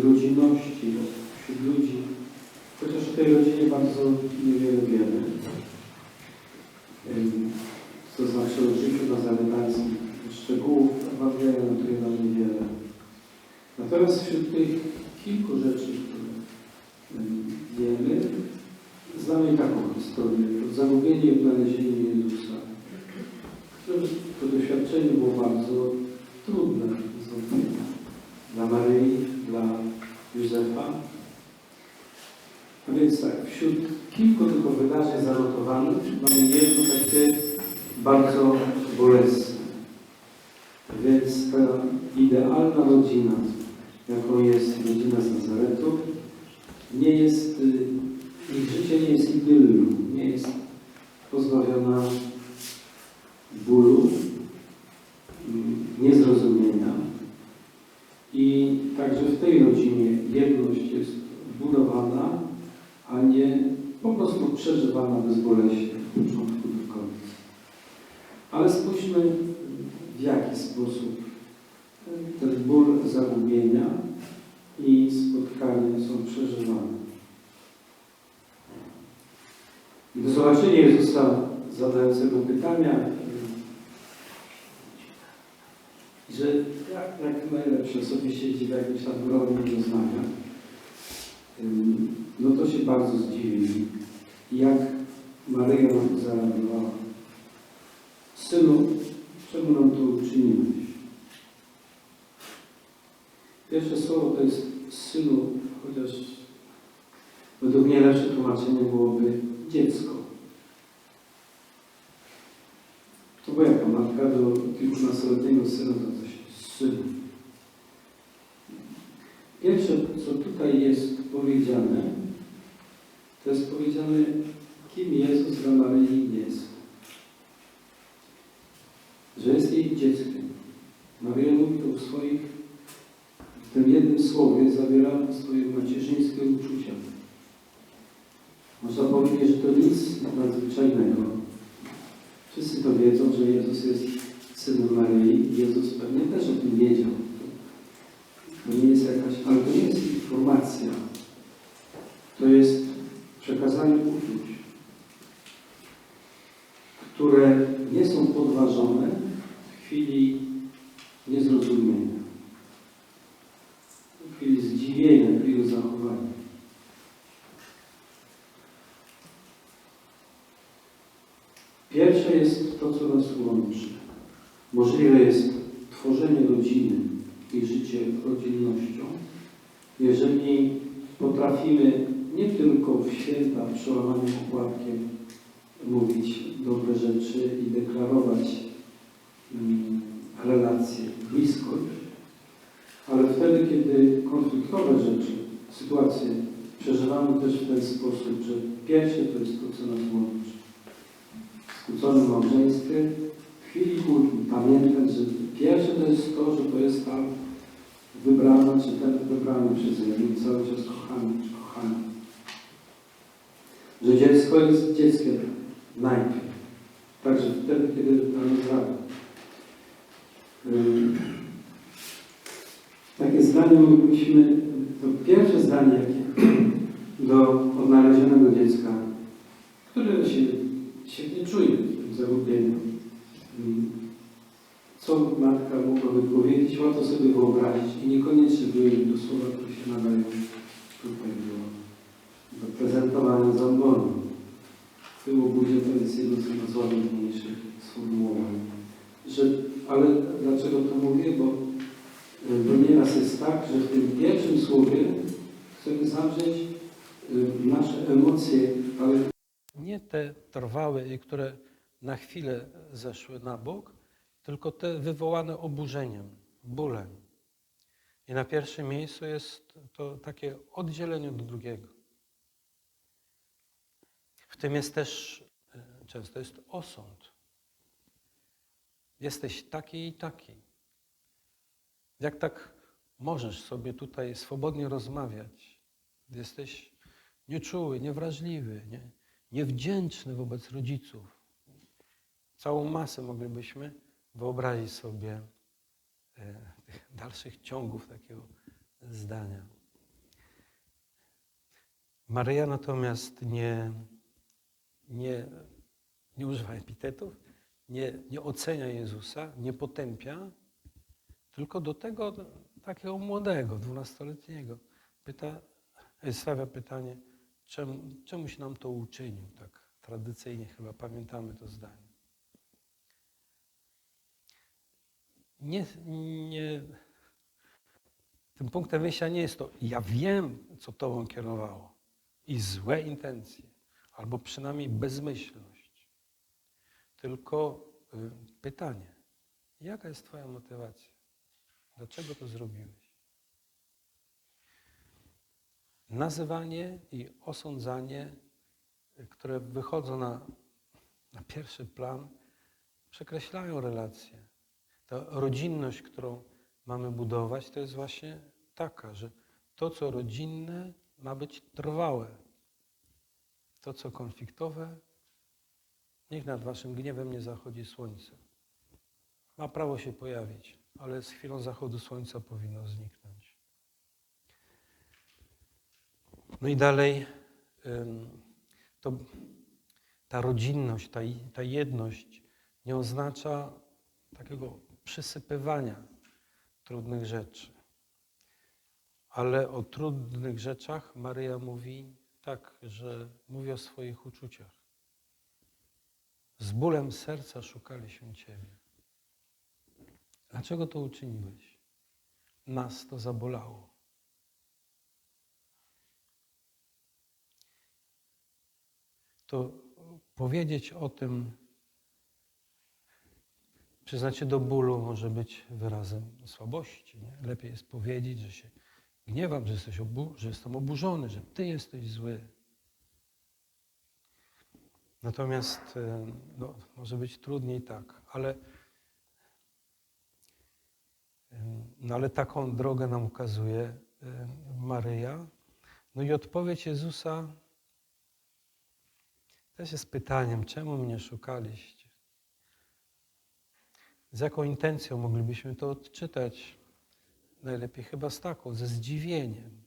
rodzinności wśród ludzi. Chociaż o tej rodzinie bardzo niewiele wiemy. To znaczy o życiu nazarenańskim. Szczegółów Ewangelia notuje nam niewiele. Natomiast wśród tych kilku rzeczy, które wiemy, znamy taką historię. To zagubienie i odnalezienie Jezusa. które To doświadczenie było bardzo trudne. Dla Maryi, dla Józefa. A więc tak, wśród kilku tylko wydarzeń zanotowanych mamy jedno takie bardzo bolesne. Więc ta idealna rodzina, jaką jest rodzina z Nazaretu, nie jest, y, ich życie nie jest idyllią, nie jest pozbawiona bólu, mm, niezrozumienia. I także w tej rodzinie jedność jest a nie po prostu przeżywana bezboleśnie od początku do końca. Ale spójrzmy, w jaki sposób ten ból zagubienia i spotkanie są przeżywane. I do zobaczenia Jezusa zadającego pytania, że jak, jak najlepsze sobie siedzi w jakimś tam gronie ym, no to się bardzo zdziwili. Jak Maryja zareagowała. Synu, czemu nam to uczyniłeś? Pierwsze słowo to jest synu, chociaż według mnie lepsze tłumaczenie byłoby dziecko. To była jaka matka do kilkunastoletniego syna, to coś syn. Pierwsze, co tutaj jest powiedziane, to jest powiedziane, kim Jezus dla Maryi jest. Że jest jej dzieckiem. Maryja mówi to w swoich, w tym jednym słowie zawiera swoje macierzyńskie uczucia. Można powiedzieć, że to nic nadzwyczajnego. Wszyscy to wiedzą, że Jezus jest synem Maryi. Jezus pewnie też o tym wiedział. To nie jest jakaś, ale to nie jest informacja. To jest przekazanie uczuć, które nie są podważone w chwili niezrozumienia, w chwili zdziwienia, w chwili zachowania. Pierwsze jest to, co nas łączy. Możliwe jest tworzenie rodziny i życie rodzinnością, jeżeli potrafimy nie tylko w święta przełamanym okładkiem mówić dobre rzeczy i deklarować mm, relacje, bliskość, ale wtedy, kiedy konfliktowe rzeczy, sytuacje przeżywamy też w ten sposób, że pierwsze to jest to, co nas łączy. W małżeństwie, w chwili kłótni pamiętać, że pierwsze to jest to, że to jest ta wybrana, czy ten wybrany przeze mnie, cały czas kochany, czy kochany. Że dziecko jest dzieckiem najpierw. Także wtedy, kiedy zdrowie. Ym, Takie zdanie moglibyśmy, to pierwsze zdanie, jakie do odnalezionego dziecka, które się świetnie czuje w tym zagubieniu. Ym, Co matka mogłaby powiedzieć, łatwo sobie wyobrazić i niekoniecznie były to słowa, które się nadają tutaj do, do prezentowania zambonu. Tył budzie to jest jedno z najładniejszych sformułowań. Że, ale dlaczego to mówię? Bo, bo nieraz jest tak, że w tym pierwszym słowie chcemy zawrzeć y, nasze emocje, ale Nie te trwałe i które na chwilę zeszły na bok, tylko te wywołane oburzeniem, bólem. I na pierwszym miejscu jest to takie oddzielenie od drugiego. W tym jest też e, często jest osąd. Jesteś taki i taki. Jak tak możesz sobie tutaj swobodnie rozmawiać? Jesteś nieczuły, niewrażliwy, nie, niewdzięczny wobec rodziców. Całą masę moglibyśmy wyobrazić sobie e, tych dalszych ciągów takiego zdania. Maryja natomiast nie, nie, nie używa epitetów, nie, nie ocenia Jezusa, nie potępia, tylko do tego takiego młodego, dwunastoletniego pyta, stawia pytanie, czemu, czemuś nam to uczynił, tak tradycyjnie chyba pamiętamy to zdanie. Nie, nie, tym punktem wyjścia nie jest to, ja wiem, co Tobą kierowało i złe intencje, albo przynajmniej bezmyślność. Tylko y, pytanie, jaka jest Twoja motywacja? Dlaczego to zrobiłeś? Nazywanie i osądzanie, które wychodzą na, na pierwszy plan, przekreślają relacje. Ta rodzinność, którą mamy budować, to jest właśnie taka, że to, co rodzinne, ma być trwałe. To, co konfliktowe, niech nad waszym gniewem nie zachodzi słońce. Ma prawo się pojawić, ale z chwilą zachodu słońca powinno zniknąć. No i dalej, to ta rodzinność, ta, ta jedność nie oznacza takiego przysypywania trudnych rzeczy. Ale o trudnych rzeczach Maryja mówi tak, że mówi o swoich uczuciach. Z bólem serca szukaliśmy Ciebie. Dlaczego to uczyniłeś? Nas to zabolało. To powiedzieć o tym, przyznać się do bólu może być wyrazem słabości. Nie? Lepiej jest powiedzieć, że się gniewam, że, jesteś obu- że jestem oburzony, że Ty jesteś zły. Natomiast e, no, może być trudniej tak, ale, no, ale taką drogę nam ukazuje e, Maryja. No i odpowiedź Jezusa też jest pytaniem, czemu mnie szukaliście? Z jaką intencją moglibyśmy to odczytać? Najlepiej chyba z taką, ze zdziwieniem.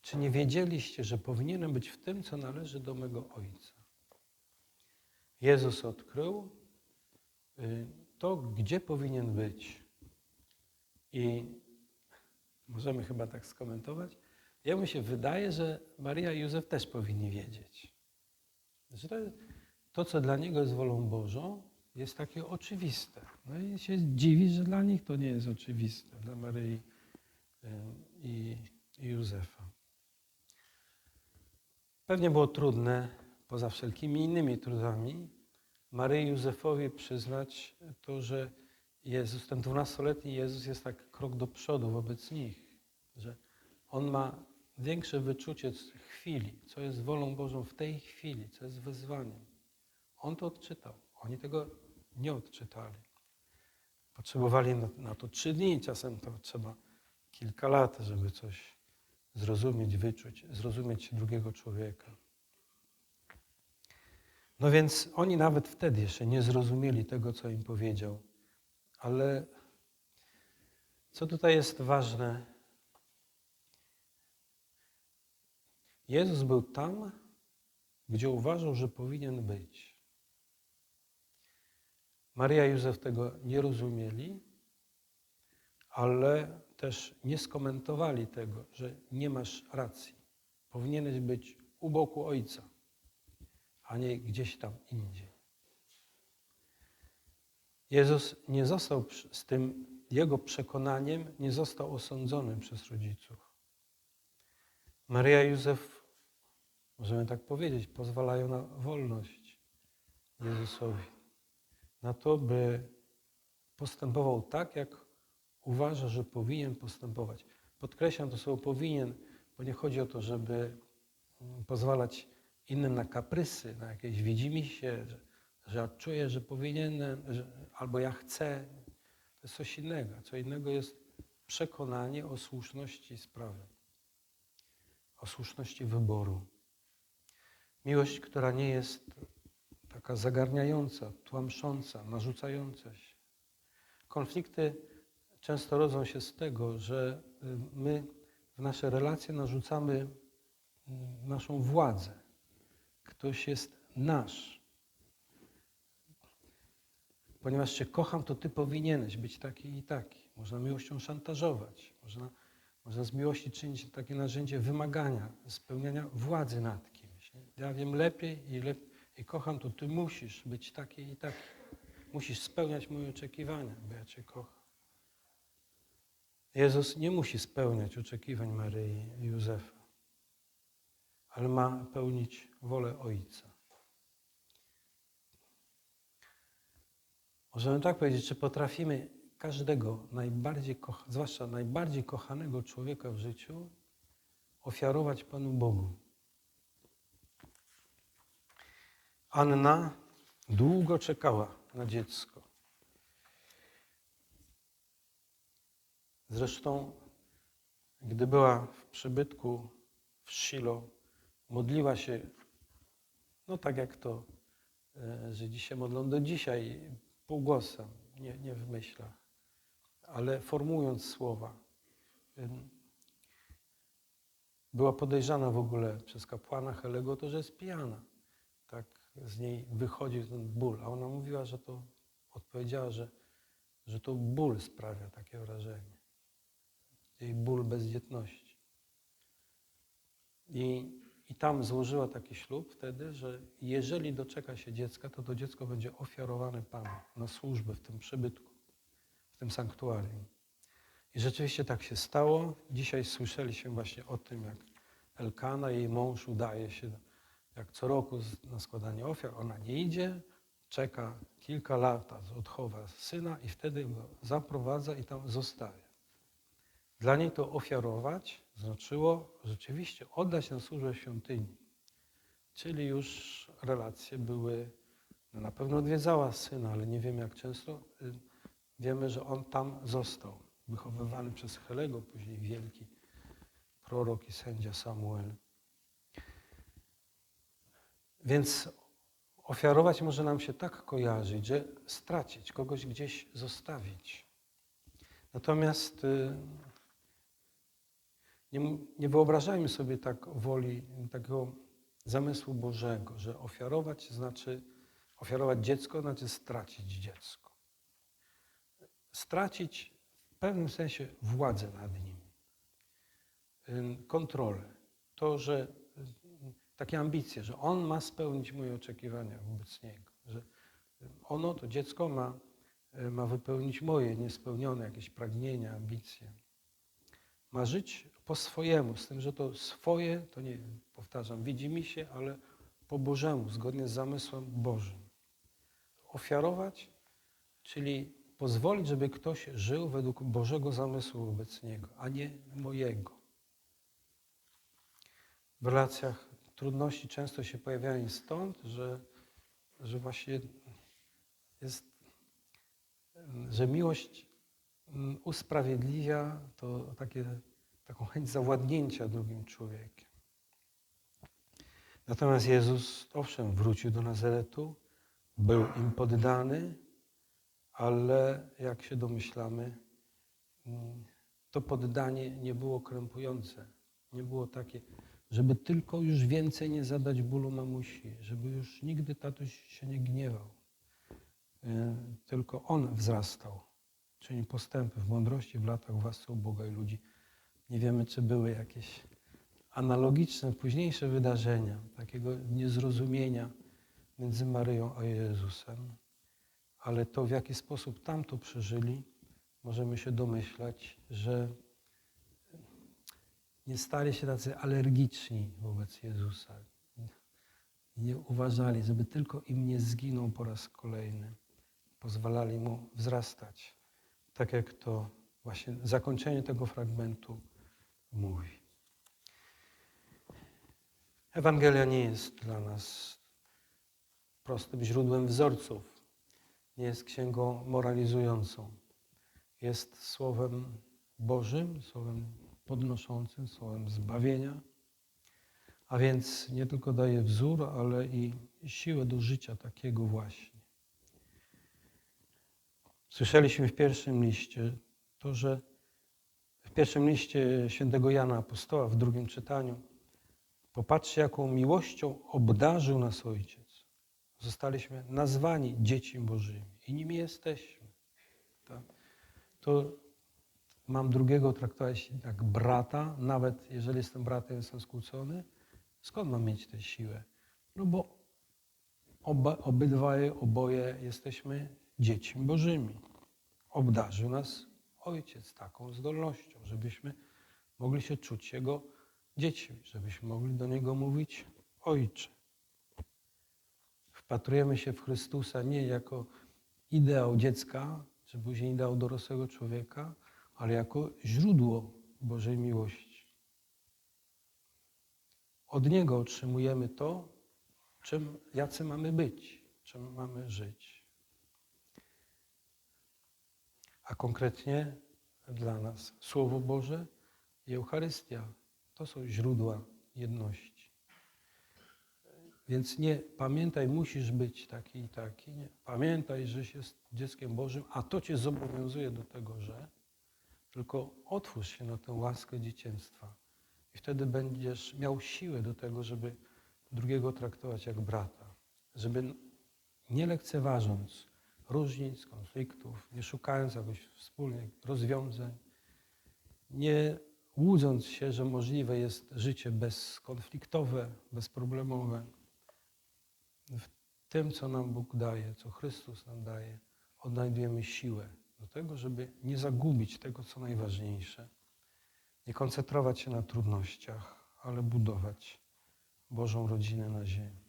Czy nie wiedzieliście, że powinienem być w tym, co należy do mego Ojca? Jezus odkrył y, to, gdzie powinien być. I możemy chyba tak skomentować. Jemu się wydaje, że Maria i Józef też powinni wiedzieć. Że to, co dla niego jest wolą Bożą, jest takie oczywiste. No i się dziwi, że dla nich to nie jest oczywiste, dla Maryi i, Józefa. Pewnie było trudne, poza wszelkimi innymi trudami, Maryi Józefowi przyznać to, że Jezus, ten dwunastoletni Jezus jest tak krok do przodu wobec nich, że On ma większe wyczucie chwili, co jest wolą Bożą w tej chwili, co jest wyzwaniem. On to odczytał. Oni tego nie odczytali. Potrzebowali na, na to trzy dni, czasem to trzeba kilka lat, żeby coś zrozumieć, wyczuć, zrozumieć drugiego człowieka. No więc oni nawet wtedy jeszcze nie zrozumieli tego, co im powiedział. Ale co tutaj jest ważne? Jezus był tam, gdzie uważał, że powinien być. Maria i Józef tego nie rozumieli, ale też nie skomentowali tego, że nie masz racji. Powinieneś być u boku Ojca, a nie gdzieś tam indziej. Jezus nie został z tym jego przekonaniem, nie został osądzony przez rodziców. Maria i Józef, możemy tak powiedzieć, pozwalają na wolność Jezusowi. Na to, by postępował tak, jak uważa, że powinien postępować. Podkreślam to słowo powinien, bo nie chodzi o to, żeby pozwalać innym na kaprysy, na jakieś widzimisię, że, że ja czuję, że powinienem, albo ja chcę. To jest coś innego. Co innego jest przekonanie o słuszności sprawy, o słuszności wyboru. Miłość, która nie jest taka zagarniająca, tłamsząca, narzucająca się. Konflikty często rodzą się z tego, że my w nasze relacje narzucamy mm, naszą władzę. Ktoś jest nasz. Ponieważ Cię kocham, to Ty powinieneś być taki i taki. Można miłością szantażować. Można, można z miłości czynić takie narzędzie wymagania, spełniania władzy nad kimś. Ja wiem lepiej i, lep i kocham, to Ty musisz być taki i taki. Musisz spełniać moje oczekiwania, bo ja Cię kocham. Jezus nie musi spełniać oczekiwań Maryi i Józefa, ale ma pełnić wolę Ojca. Możemy tak powiedzieć, czy potrafimy każdego, najbardziej zwłaszcza najbardziej kochanego człowieka w życiu, ofiarować Panu Bogu. Anna długo czekała na dziecko. Zresztą, gdy była w przybytku w Shilo, modliła się, no tak jak to e, Żydzi się modlą do dzisiaj, półgłosem, nie, nie w myślach, ale formułując słowa. Była podejrzana w ogóle przez kapłana Helego to, że jest pijana. Tak z niej wychodził ten ból, a ona mówiła, że to, odpowiedziała, że, że to ból sprawia takie wrażenie. Jej ból bezdzietności. I, I tam złożyła taki ślub wtedy, że jeżeli doczeka się dziecka, to to dziecko będzie ofiarowane Panu na służbę w tym przybytku, w tym sanktuarium. I rzeczywiście tak się stało. Dzisiaj słyszeliśmy właśnie o tym, jak Elkana, jej mąż, udaje się jak co roku na składanie ofiar. Ona nie idzie, czeka kilka lat, odchowa syna i wtedy zaprowadza i tam zostawia. Dla niej to ofiarować znaczyło rzeczywiście oddać na służbę świątyni. Czyli już relacje były, no na pewno odwiedzała syna, ale nie wiemy jak często. Y, Wiemy, że on tam został, wychowywany przez Helego, później wielki prorok i sędzia Samuel. Więc ofiarować może nam się tak kojarzyć, że stracić, kogoś gdzieś zostawić. Natomiast y, nie, nie wyobrażajmy sobie tak woli, takiego zamysłu Bożego, że ofiarować znaczy, ofiarować dziecko znaczy stracić dziecko. Stracić w pewnym sensie władzę nad nim, kontrolę. To, że ym, takie ambicje, że on ma spełnić moje oczekiwania wobec niego, że ono, to dziecko ma, y, ma wypełnić moje niespełnione jakieś pragnienia, ambicje. Ma żyć po swojemu, z tym, że to swoje, to nie powtarzam, widzi mi się, ale po Bożemu, zgodnie z zamysłem Bożym. Ofiarować, czyli pozwolić, żeby ktoś żył według Bożego zamysłu wobec niego, a nie mojego. W relacjach trudności często się pojawiają stąd, że, że właśnie jest, że miłość mm, usprawiedliwia to takie, taką chęć zawładnięcia drugim człowiekiem. Natomiast Jezus, owszem, wrócił do Nazaretu, był im poddany, ale jak się domyślamy, mm, to poddanie nie było krępujące. Nie było takie, żeby tylko już więcej nie zadać bólu mamusi, żeby już nigdy tatuś się nie gniewał. E, Tylko on wzrastał, czyni postępy w mądrości, w latach w Boga i ludzi. Nie wiemy, czy były jakieś analogiczne, późniejsze wydarzenia, takiego niezrozumienia między Maryją a Jezusem, ale to, w jaki sposób tamto przeżyli, możemy się domyślać, że nie stali się tacy alergiczni wobec Jezusa. Nie uważali, żeby tylko im nie zginął po raz kolejny. Pozwalali mu wzrastać, tak jak to właśnie zakończenie tego fragmentu mówi. Ewangelia nie jest dla nas prostym źródłem wzorców, nie jest księgą moralizującą. Jest słowem Bożym, słowem podnoszącym, słowem zbawienia, a więc nie tylko daje wzór, ale i siłę do życia takiego właśnie. Słyszeliśmy w pierwszym liście to, że pierwszym liście świętego Jana Apostoła, w drugim czytaniu, Popatrzcie, jaką miłością obdarzył nas Ojciec. Zostaliśmy nazwani dziećmi Bożymi i nimi jesteśmy. Tak? To mam drugiego traktować jak brata, nawet jeżeli jestem bratem, jestem skłócony. Skąd mam mieć tę siłę? No bo oba, obydwaj, oboje jesteśmy dziećmi Bożymi. Obdarzył nas Ojciec taką zdolnością, żebyśmy mogli się czuć Jego dziećmi, żebyśmy mogli do Niego mówić Ojcze. Wpatrujemy się w Chrystusa nie jako ideał dziecka, czy później ideał dorosłego człowieka, ale jako źródło Bożej miłości. Od Niego otrzymujemy to, czym, jacy mamy być, czym mamy żyć. A konkretnie dla nas Słowo Boże i Eucharystia to są źródła jedności. Więc nie pamiętaj, musisz być taki i taki. Nie. Pamiętaj, żeś jest dzieckiem Bożym, a to cię zobowiązuje do tego, że tylko otwórz się na tę łaskę dzieciństwa. I wtedy będziesz miał siłę do tego, żeby drugiego traktować jak brata. Żeby nie lekceważąc różnic, konfliktów, nie szukając jakoś wspólnych rozwiązań, nie łudząc się, że możliwe jest życie bezkonfliktowe, bezproblemowe, w tym, co nam Bóg daje, co Chrystus nam daje, odnajdujemy siłę do tego, żeby nie zagubić tego, co najważniejsze. Nie koncentrować się na trudnościach, ale budować Bożą rodzinę na ziemi.